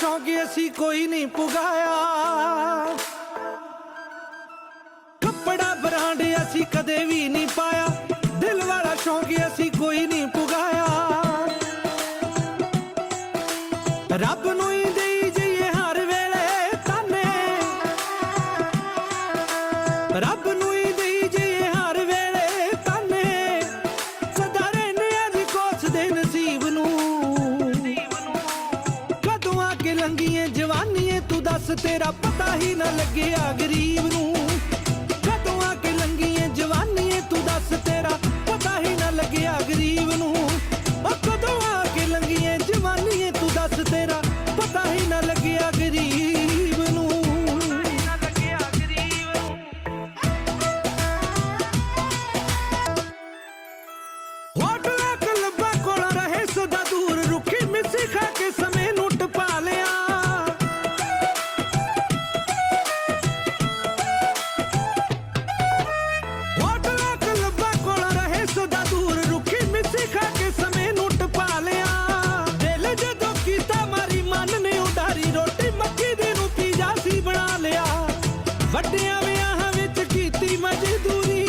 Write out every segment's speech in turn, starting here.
ਸ਼ੌਂਕ ਅਸੀਂ ਕੋਈ ਨਹੀਂ ਪੁਗਾਇਆ। ਕੱਪੜਾ, ਬਰਾਂਡ ਅਸੀਂ ਕਦੇ ਵੀ ਨਹੀਂ ਪਾਇਆ। ਦਿਲ ਵਾਲਾ ਸ਼ੌਂਕ ਅਸੀਂ ਕੋਈ ਨਹੀਂ ਪੁਗਾਇਆ। ਰੱਬ ਨੂੰ ਹੀ ਦੇਈ ਜਈਏ ਹਰ ਵੇਲੇ ਤਾਨੇ। ਰੱਬ ਨੂੰ ਹੀ ਦੇਈ ਜਈਏ ਹਰ ਵੇਲੇ ਤਾਨੇ। ਸਦਾ ਰਹਿੰਦੇ ਅੱਜ ਕੋਸਦੇ ਨਸੀਬ ਨੂੰ। ਦੱਸ ਤੇਰਾ ਪਤਾ ਹੀ ਨਾ ਲੱਗਿਆ ਗਰੀਬ ਨੂੰ। ਕੀਤੀ ਮਜ਼ਦੂਰੀ।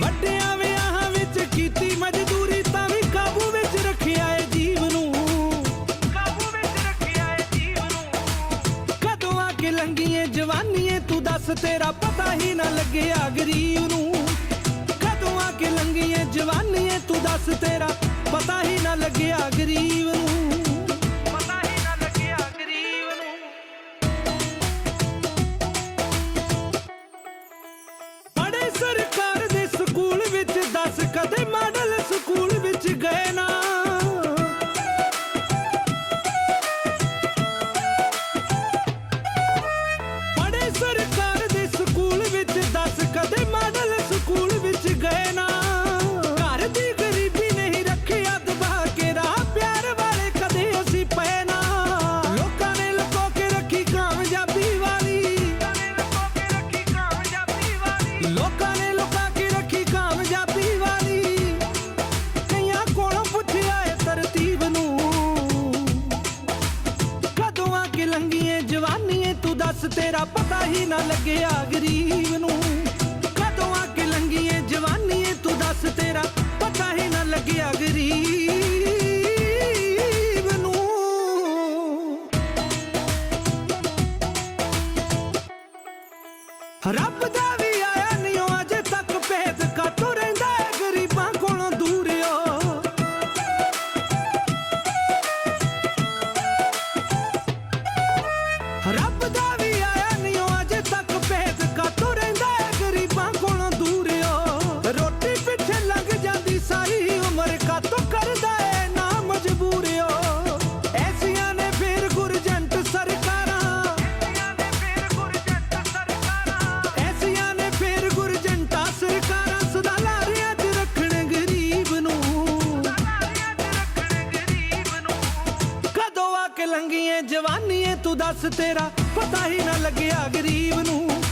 ਵੱਡਿਆਂ ਵਿਆਹਾਂ ਵਿੱਚ ਕੀਤੀ ਮਜ਼ਦੂਰੀ ਤਾਂ ਵੀ ਕਾਬੂ ਵਿੱਚ ਰੱਖਿਆ ਏ ਜੀਵ ਨੂੰ। ਕਾਬੂ ਵਿੱਚ ਰੱਖਿਆ ਏ ਜੀਵ ਨੂੰ ਕਦੋਂ ਆ ਕੇ ਲੰਗੀਏ ਜਵਾਨੀਏ, ਤੂੰ ਦੱਸ ਤੇਰਾ ਪਤਾ ਹੀ ਨਾ ਲੱਗਿਆ ਗਰੀਬ ਨੂੰ। ਕਦੋਂ ਆ ਕੇ ਲੰਗੀਏ ਜਵਾਨੀਏ, ਤੂੰ ਦੱਸ ਤੇਰਾ ਪਤਾ ਹੀ ਨਾ ਲੱਗਿਆ ਗਰੀਬ सरकार ਪਤਾ ਹੀ ਨਾ ਲੱਗਿਆ ਗਰੀਬ ਨੂੰ। ਕਦੋਂ ਆ ਕੇ ਲੰਗੀਏ ਜਵਾਨੀਏ, ਤੂੰ ਦੱਸ ਤੇਰਾ ਪਤਾ ਹੀ ਨਾ ਲੱਗਿਆ ਗਰੀਬ ਨੂੰ। ਰੱਬ ਦਾ ਲੰਗੀਏ ਜਵਾਨੀਏ ਤੂੰ ਦੱਸ ਤੇਰਾ ਪਤਾ ਹੀ ਨਾ ਲੱਗਿਆ ਗਰੀਬ ਨੂੰ।